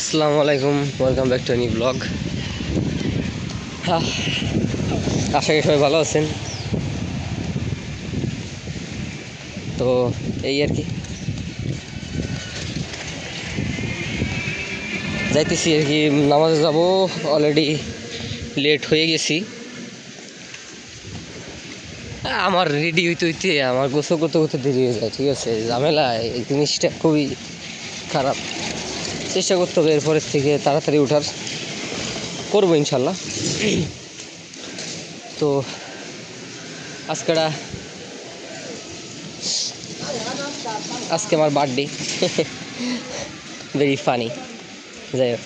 আসসালামু আলাইকুম welcome back to any blog আশা করি সবাই ভালো আছেন। তো এই আর কি। যাইতেছি আর কি, নামাজে যাব অলরেডি লেট হয়ে গেছি। আমার রেডি হইতে হইতে, আমার গোসল করতে করতে দেরি হয়ে যায়, ঠিক আছে? ঝামেলা এই জিনিসটা খুবই খারাপ। চেষ্টা করতে হবে এরপরের থেকে তাড়াতাড়ি ওঠার। করব ইনশাল্লাহ। তো আজকেটা আজকে আমার বার্থডে। ভেরি ফানি যাই হোক।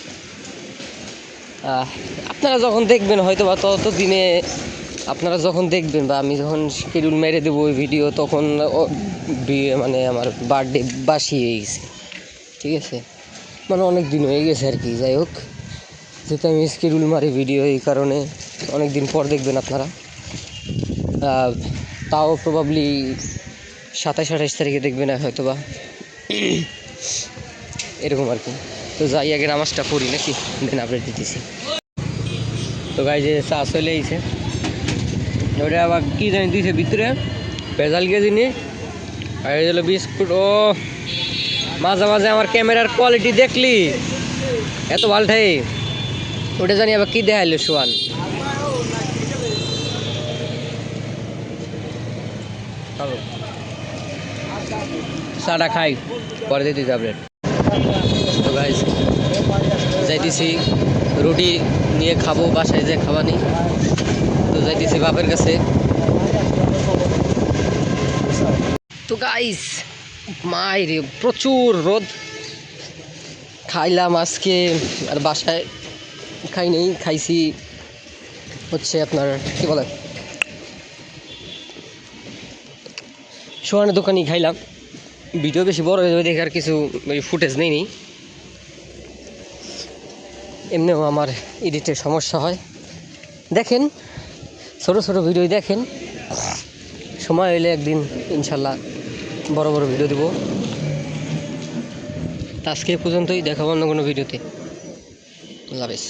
আপনারা যখন দেখবেন হয়তো বা তত দিনে আপনারা যখন দেখবেন বা আমি যখন শিডিউল মেরে দেবো ওই ভিডিও তখন মানে আমার বার্থডে বাসি হয়ে গেছে। ঠিক আছে? মানে অনেক দিন হয়ে গেছে আর কি, যাই হোক। যেহেতু আমি শিডিউল মারি ভিডিও এই কারণে অনেক দিন পর দেখবেন আপনারা। তাও প্রবাবলি সাতাশ, আঠাশ তারিখে দেখবেন হয়তো বা এরকম আর কি। তো যাই, আগে নামাজটা পড়ি নাকি? দেন আপডেট দিতেছি। তো গাই যে চা চলে আইছে। ওটা আবার কি জানি দিছে ভিতরে? ভেজাল কে জিনিস আর বিস্কুট, ও! মাঝে মাঝে আমার ক্যামেরার কোয়ালিটি দেখলি। এত ভালঠাই ওটা জানি আবার কি দেখাইলো সোয়ান। চাটা খাই, পরে দিতে গাইজ যাইতেছি। রুটি নিয়ে খাব, বাসায় যে খাওয়া নেই। তো যাইতেছি বাপের কাছে। তো গাইস মাই রে প্রচুর রোদ। খাইলাম আজকে, আর বাসায় খাই নেই, খাইছি হচ্ছে আপনার, কি বলে? সোহানের দোকানই খাইলাম। ভিডিও বেশি বড় হয়ে যাবে দেখে আর কিছু ফুটেজ নেই নি এমনিও আমার এডিটের সমস্যা হয়। দেখেন, ছোটো ছোটো ভিডিও দেখেন। সময় হলে একদিন ইনশাল্লাহ বড় বড় ভিডিও দেবো। আজকে পর্যন্তই দেখাবো অন্য কোনো ভিডিওতে আল্লাহ হাফেজ।